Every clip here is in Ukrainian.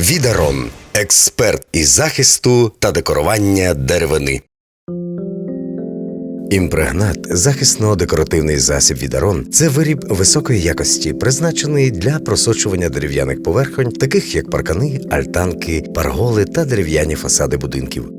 Відарон експерт із захисту та декорування деревини. Імпрегнат захисно-декоративний засіб Відарон це виріб високої якості, призначений для просочування дерев'яних поверхонь, таких як паркани, альтанки, парголи та дерев'яні фасади будинків.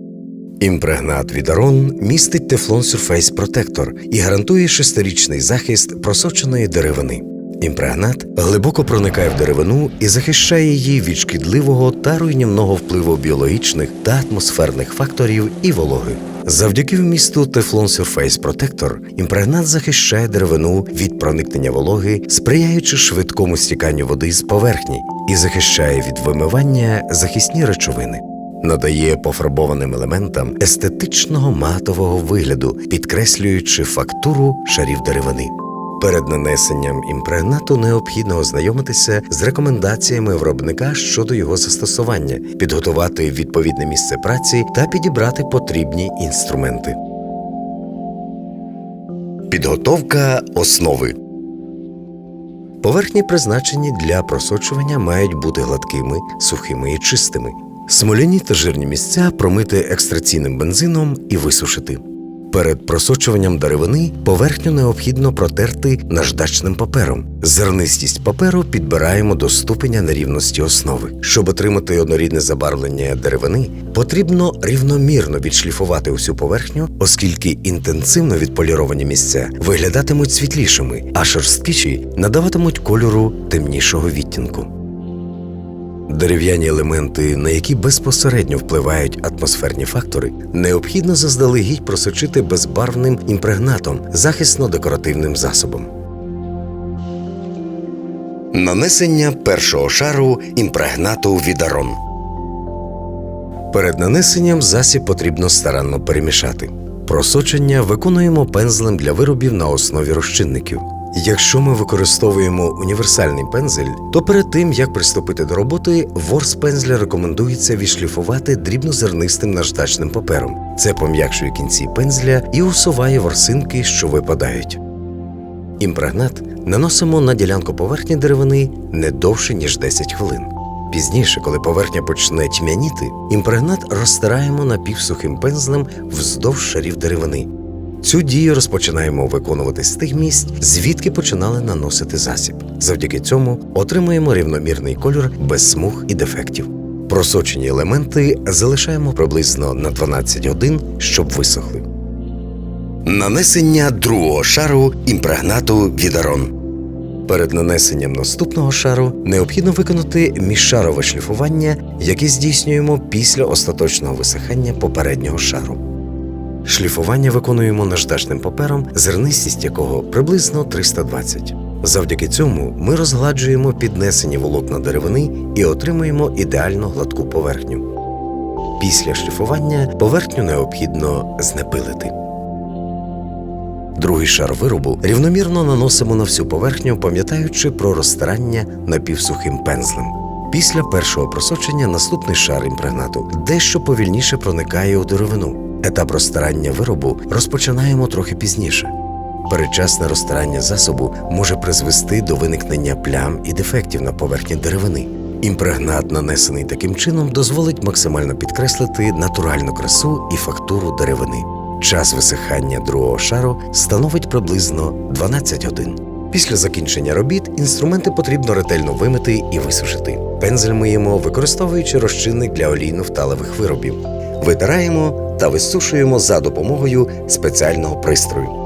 Імпрегнат Відарон містить Тефлон Surface Protector і гарантує шестирічний захист просоченої деревини. Імпрегнат глибоко проникає в деревину і захищає її від шкідливого та руйнівного впливу біологічних та атмосферних факторів і вологи. Завдяки вмісту Teflon Surface Protector імпрегнат захищає деревину від проникнення вологи, сприяючи швидкому стіканню води з поверхні і захищає від вимивання захисні речовини. Надає пофарбованим елементам естетичного матового вигляду, підкреслюючи фактуру шарів деревини. Перед нанесенням імпрегнату необхідно ознайомитися з рекомендаціями виробника щодо його застосування, підготувати відповідне місце праці та підібрати потрібні інструменти. Підготовка основи. Поверхні, призначені для просочування, мають бути гладкими, сухими і чистими. Смоляні та жирні місця промити екстраційним бензином і висушити. Перед просочуванням деревини поверхню необхідно протерти наждачним папером. Зернистість паперу підбираємо до ступеня нерівності основи. Щоб отримати однорідне забарвлення деревини, потрібно рівномірно відшліфувати усю поверхню, оскільки інтенсивно відполіровані місця виглядатимуть світлішими, а шорсткіші надаватимуть кольору темнішого відтінку. Дерев'яні елементи, на які безпосередньо впливають атмосферні фактори, необхідно заздалегідь просочити безбарвним імпрегнатом захисно-декоративним засобом. Нанесення першого шару імпрегнату Відарон. Перед нанесенням засіб потрібно старанно перемішати. Просочення виконуємо пензлем для виробів на основі розчинників. Якщо ми використовуємо універсальний пензель, то перед тим як приступити до роботи, ворс пензля рекомендується відшліфувати дрібнозернистим наждачним папером. Це пом'якшує кінці пензля і усуває ворсинки, що випадають. Імпрегнат наносимо на ділянку поверхні деревини не довше ніж 10 хвилин. Пізніше, коли поверхня почне тьмяніти, імпрегнат розтираємо напівсухим пензлем вздовж шарів деревини. Цю дію розпочинаємо виконувати з тих місць, звідки починали наносити засіб. Завдяки цьому отримуємо рівномірний кольор без смуг і дефектів. Просочені елементи залишаємо приблизно на 12 годин, щоб висохли. Нанесення другого шару імпрегнату Відарон. Перед нанесенням наступного шару необхідно виконати міжшарове шліфування, яке здійснюємо після остаточного висихання попереднього шару. Шліфування виконуємо наждачним папером, зернистість якого приблизно 320. Завдяки цьому ми розгладжуємо піднесені волокна деревини і отримуємо ідеально гладку поверхню. Після шліфування поверхню необхідно знепилити. Другий шар виробу рівномірно наносимо на всю поверхню, пам'ятаючи про розтирання напівсухим пензлем. Після першого просочення наступний шар імпрегнату дещо повільніше проникає у деревину. Етап розтирання виробу розпочинаємо трохи пізніше. Передчасне розтирання засобу може призвести до виникнення плям і дефектів на поверхні деревини. Імпрегнат, нанесений таким чином, дозволить максимально підкреслити натуральну красу і фактуру деревини. Час висихання другого шару становить приблизно 12 годин. Після закінчення робіт інструменти потрібно ретельно вимити і висушити. Пензель миємо, використовуючи розчинник для олійно-вталевих виробів. Витираємо та висушуємо за допомогою спеціального пристрою.